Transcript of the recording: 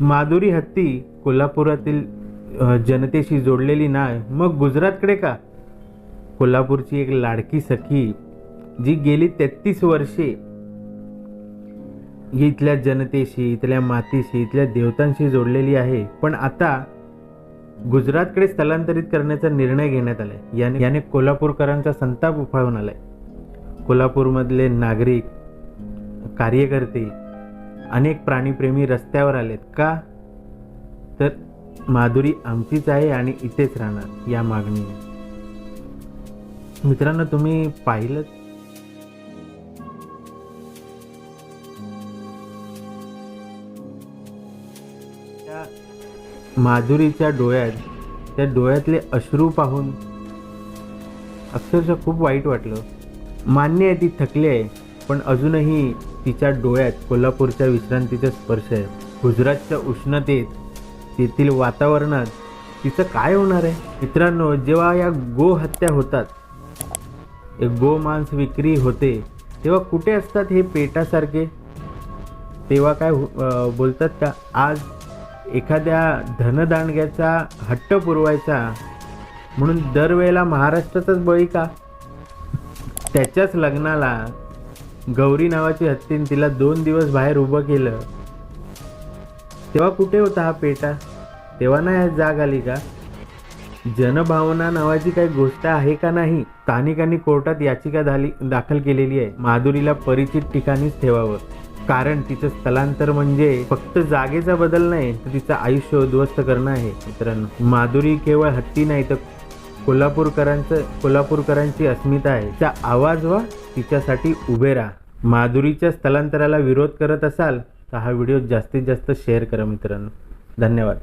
माधुरी हत्ती कोल्हापुरातील जनतेशी जोडलेली नाही मग गुजरातकडे का? कोल्हापूरची एक लाडकी सखी जी गेली तेहतीस वर्षे. इथल्या जनतेशी इथल्या मातीशी इथल्या देवतांशी जोडलेली आहे. पण आता गुजरातकडे स्थलांतरित करण्याचा निर्णय घेण्यात आलाय. याने याने कोल्हापूरकरांचा संताप उफाळून आलाय. कोल्हापूरमधले नागरिक कार्यकर्ते अनेक प्राणीप्रेमी रस्त्यावर आलेत का? तर माधुरी आमचीच आहे आणि इथेच राहणार या मागणीने. मित्रांनो तुम्ही पाहिलं त्या माधुरीच्या डोळ्यात त्या डोळ्यातले अश्रू पाहून अक्षरशः खूप वाईट वाटलं. मान्य आहे ती थकली आहे पण अजूनही तिच्या डोळ्यात कोल्हापूरच्या विश्रांतीचा स्पर्श आहे. गुजरातच्या उष्णतेत तेथील वातावरणात तिचं काय होणार आहे? मित्रांनो जेव्हा या गो हत्या होतात गो मांस विक्री होते तेव्हा कुठे असतात हे पेटासारखे? तेव्हा काय हो- बोलतात का? आज एखाद्या धनदांडग्याचा हट्ट पुरवायचा म्हणून दरवेळेला महाराष्ट्राचाच बळी का? त्याच्याच लग्नाला गौरी नावाची हत्तीन तिला दोन दिवस बाहेर उभं केलं. तेव्हा कुठे होता हा पेटा? तेव्हा नाही जाग आली का? जनभावना नावाची काही गोष्ट आहे का नाही? स्थानिकांनी कोर्टात याचिका झाली दाखल केलेली आहे. माधुरीला परिचित ठिकाणीच ठेवावं. कारण तिचं स्थलांतर म्हणजे फक्त जागेचा बदल नाही तर तिचं आयुष्य उद्ध्वस्त करणं आहे. मित्रांनो माधुरी केवळ हत्ती नाही तर कोल्हापूरकरांचं कोल्हापूरकरांची अस्मिता आहे. त्या आवाज व्हा तिच्यासाठी उभे राहा. माधुरीच्या स्थलांतराला विरोध करत असाल तर हा व्हिडिओ जास्तीत जास्त शेअर करा मित्रांनो. धन्यवाद.